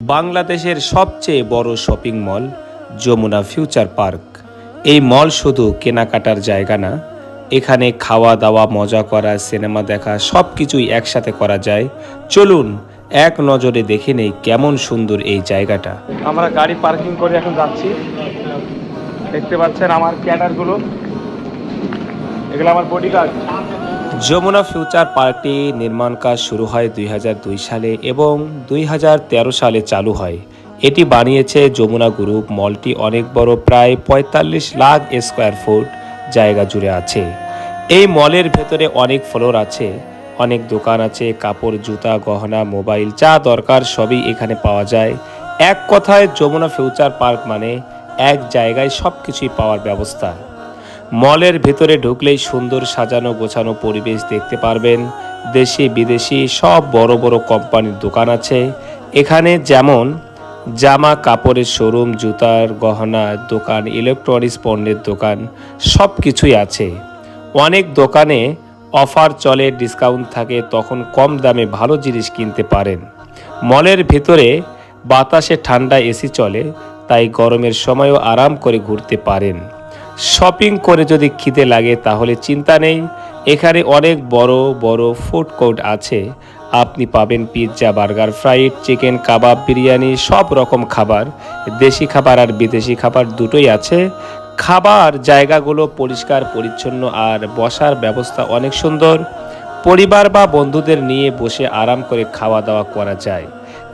বাংলাদেশের সবচেয়ে বড় shopping mall, Jamuna future park. এই মল শুধু কেনাকাটার জায়গা না, এখানে খাওয়া দাওয়া মজা করা, সিনেমা দেখা সব কিছুই একসাথে করা যায়। চলুন, এক নজরে দেখে নেই কেমন সুন্দর এই জায়গাটা। আমরা গাড়ি পার্কিং করে এখন যাচ্ছি। দেখতে পাচ্ছেন আমার ক্যাডারগুলো। এগুলো আমার বডিগার্ড যমুনা ফিউচার পার্কটি নির্মাণ কাজ শুরু হয় দুই হাজার দুই সালে এবং দুই হাজার তেরো সালে চালু হয়। এটি বানিয়েছে যমুনা গ্রুপ। মলটি অনেক বড়, প্রায় পঁয়তাল্লিশ লাখ স্কোয়ার ফুট জায়গা জুড়ে আছে। এই মলের ভেতরে অনেক ফ্লোর আছে, অনেক দোকান আছে, কাপড়, জুতা, গহনা, মোবাইল, যা দরকার সবই এখানে পাওয়া যায়। এক কথায়, যমুনা ফিউচার পার্ক মানে এক জায়গায় সব কিছুই পাওয়ার ব্যবস্থা। মলের ভেতরে ঢুকলেই সুন্দর সাজানো গোছানো পরিবেশ দেখতে পারবেন। দেশি, বিদেশি সব বড় বড় কোম্পানির দোকান আছে। এখানে যেমন জামা কাপড়ের শোরুম, জুতার গহনা, দোকান, ইলেকট্রনিক্স পণ্যের দোকান সব কিছুই আছে। অনেক দোকানে অফার চলে, ডিসকাউন্ট থাকে, তখন কম দামে ভালো জিনিস কিনতে পারেন। মলের ভেতরে বাতাসে ঠান্ডা এসি চলে, তাই গরমের সময়ও আরাম করে ঘুরতে পারেন। শপিং করে যদি খিদে লাগে তাহলে চিন্তা নেই। এখানে অনেক বড় বড় ফুড কোর্ট আছে। আপনি পাবেন pizza burger fried chicken kebab biryani সব রকম খাবার। দেশি খাবার আর বিদেশি খাবার দুটোই আছে। খাবার জায়গাগুলো পরিষ্কার, পরিচ্ছন্ন আর বসার ব্যবস্থা অনেক সুন্দর। পরিবার বা বন্ধুদের নিয়ে বসে আরাম করে খাওয়া দাওয়া করা যায়।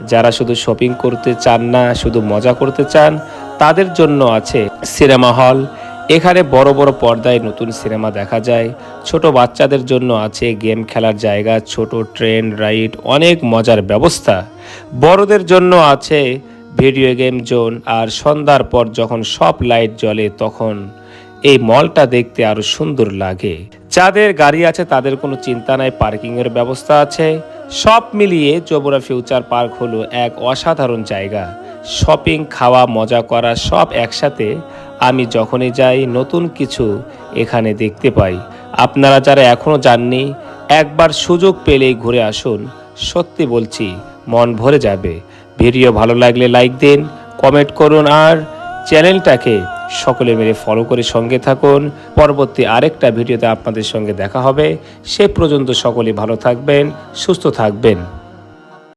যারা শুধু শপিং করতে চান না, শুধু মজা করতে চান, তাদের জন্য আছে সিনেমা হল এখানে বড় বড় পর্দায় নতুন সিনেমা দেখা যায়। ছোট বাচ্চাদের জন্য আছে গেম খেলার জায়গা, ছোট ট্রেন, রাইড, অনেক মজার ব্যবস্থা। বড়দের জন্য আছে ভিডিও গেম জোন আর সন্ধ্যার পর যখন সব লাইট জ্বলে তখন এই মলটা দেখতে আরও সুন্দর লাগে। যাদের গাড়ি আছে তাদের কোনো চিন্তা নাই পার্কিং এর ব্যবস্থা আছে। সব মিলিয়ে যমুনা ফিউচার পার্ক হলো এক অসাধারণ জায়গা। শপিং, খাওয়া, মজা করা সব একসাথে আমি যখনই যাই, নতুন কিছু এখানে দেখতে পাই। আপনারা যারা এখনও যাননি, একবার সুযোগ পেলেই ঘুরে আসুন। সত্যি বলছি, মন ভরে যাবে। ভিডিও ভালো লাগলে লাইক দিন, কমেন্ট করুন, আর চ্যানেলটাকে সকলে মিলে ফলো করে সঙ্গে থাকুন। পরবর্তী আরেকটা ভিডিওতে আপনাদের সঙ্গে দেখা হবে। সে পর্যন্ত সকলে ভালো থাকবেন, সুস্থ থাকবেন।